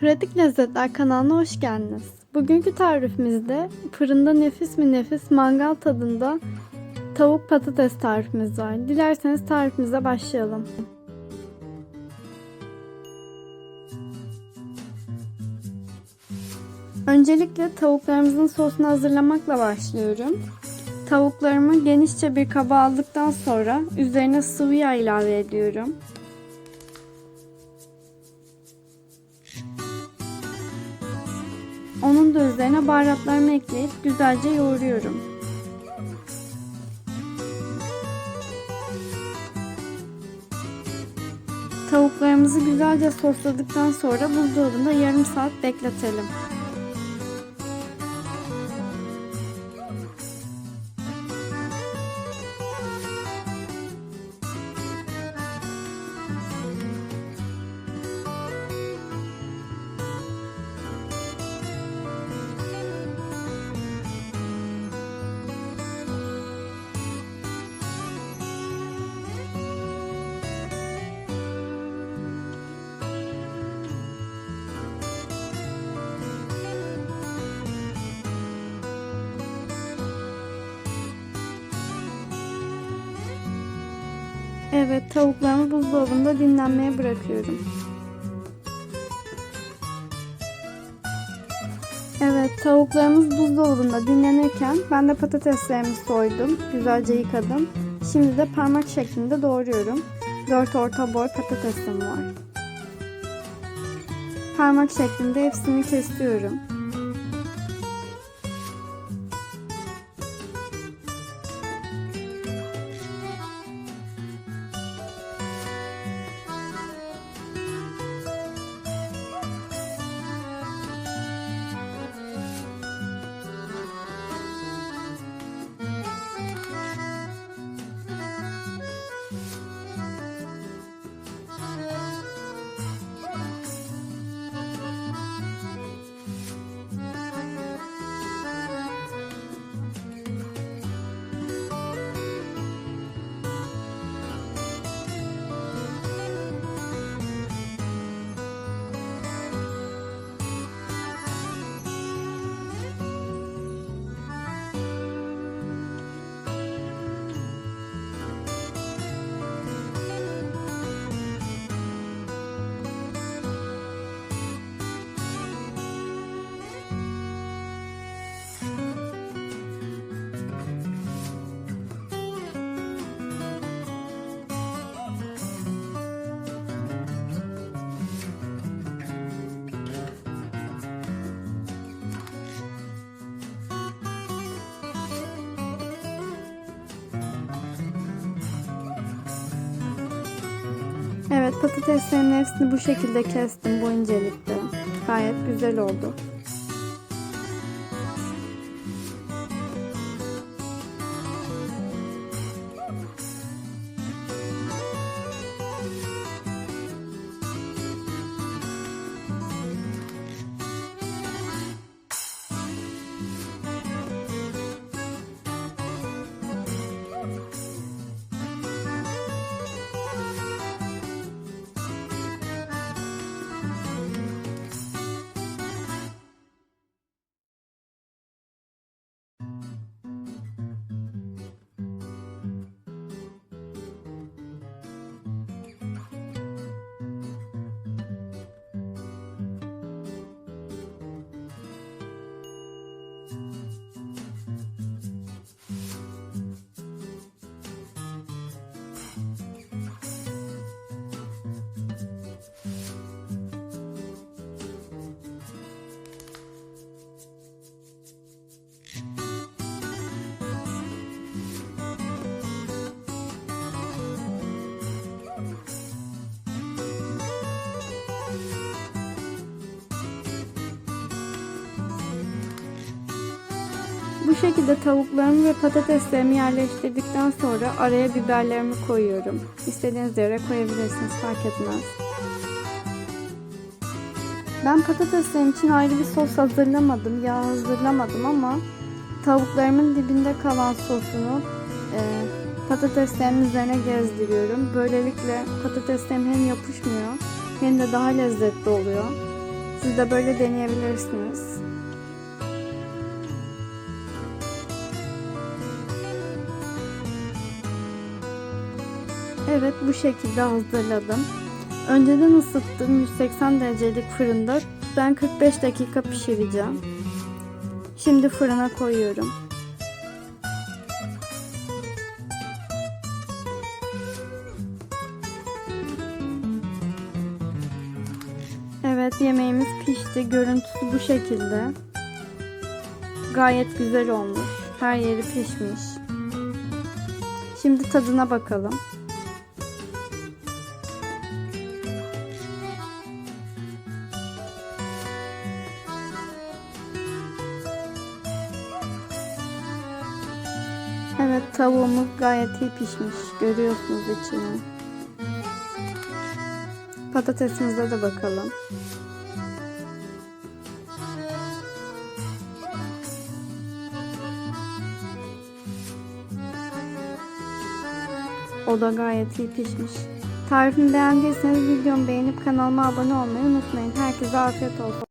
Pratik Lezzetler kanalına hoş geldiniz. Bugünkü tarifimizde fırında nefis mi nefis mangal tadında tavuk patates tarifimiz var. Dilerseniz tarifimize başlayalım. Öncelikle tavuklarımızın sosunu hazırlamakla başlıyorum. Tavuklarımı genişçe bir kaba aldıktan sonra üzerine sıvı yağ ilave ediyorum. Onun da üzerine baharatlarımı ekleyip güzelce yoğuruyorum. Tavuklarımızı güzelce sosladıktan sonra buzdolabında yarım saat bekletelim. Evet, tavuklarımı buzdolabında dinlenmeye bırakıyorum. Evet, tavuklarımız buzdolabında dinlenirken ben de patateslerimi soydum, güzelce yıkadım. Şimdi de parmak şeklinde doğruyorum. 4 orta boy patatesim var. Parmak şeklinde hepsini kesiyorum. Evet patateslerin hepsini bu şekilde kestim bu incelikte. Gayet güzel oldu. Bu şekilde tavuklarımı ve patateslerimi yerleştirdikten sonra araya biberlerimi koyuyorum. İstediğiniz yere koyabilirsiniz fark etmez. Ben patateslerim için ayrı bir sos hazırlamadım, yağ hazırlamadım ama tavuklarımın dibinde kalan sosunu e, patateslerimin üzerine gezdiriyorum. Böylelikle patateslerim hem yapışmıyor hem de daha lezzetli oluyor. Siz de böyle deneyebilirsiniz. Evet bu şekilde hazırladım. Önceden ısıttığım 180 derecelik fırında ben 45 dakika pişireceğim. Şimdi fırına koyuyorum. Evet yemeğimiz pişti. Görüntüsü bu şekilde. Gayet güzel olmuş. Her yeri pişmiş. Şimdi tadına bakalım. Evet tavuğumuz gayet iyi pişmiş. Görüyorsunuz içini. Patatesimize de bakalım. O da gayet iyi pişmiş. Tarifimi beğendiyseniz videomu beğenip kanalıma abone olmayı unutmayın. Herkese afiyet olsun.